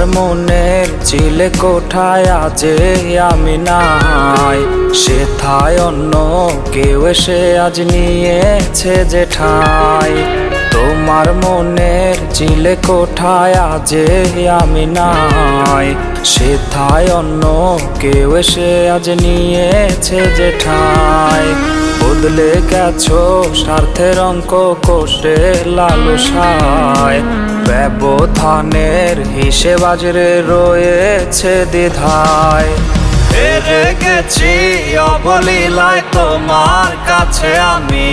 মনের চিলে কোঠায় আজে আমি নাই। সেথায় অন্য কেউ এসে আজ নিয়েছে যে ঠাই তোমার মনের চিলে কোঠায় আজে আমি নাই। সেথায় অন্য কেউ এসে আজ নিয়েছে যে ঠাই বদলে গেছো স্বার্থের অঙ্ক কোষে লাল লালসায়। ব্যবধানের হিসেব আজরে রয়েছে দ্বিধায়। হেরে গেছি অবলীলায় তোমার কাছে আমি।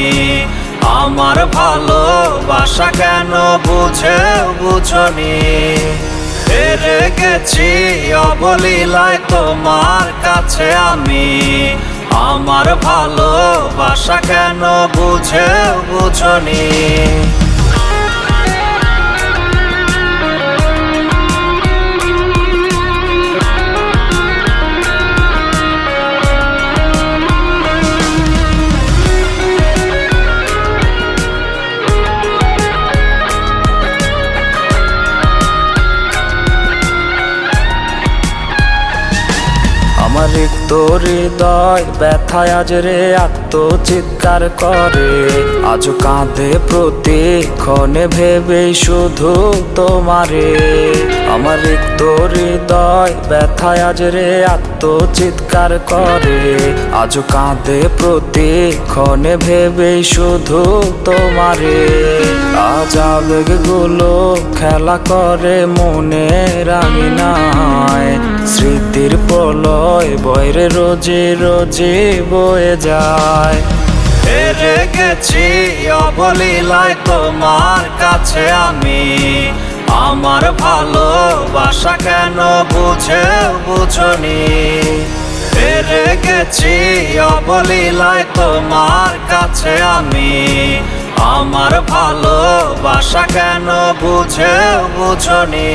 আমার ভালোবাসা কেন বুঝে বুঝনি। হেরে গেছি অবলীলায় তোমার কাছে আমি। আমার ভালোবাসা কেন বুঝে বুঝনি। আমার রিক্ত হৃদয় ব্যথায় আজ রে আত্মচিৎকার করে। আজ কাঁদে প্রতিক্ষণে ভেবে শুধু তোমারে। আমার রিক্ত হৃদয় ব্যথায় আজ রে আত্মচিৎকার করে। আজ কাঁদে প্রতিক্ষণে ভেবে শুধু তোমারে। আজ আবেগগুলো খেলা করে মনে রাঙিনায়। স্মৃতির প্রলয় বয়রে রোজে রোজে বয়ে যায়। হেরে গেছি অবলীলায় তোমার কাছে আমি। আমার ভালোবাসা কেন বুঝে বুঝনি? হেরে গেছি অবলীলায় তোমার কাছে আমি। আমার ভালোবাসা কেন বুঝে বুঝনি?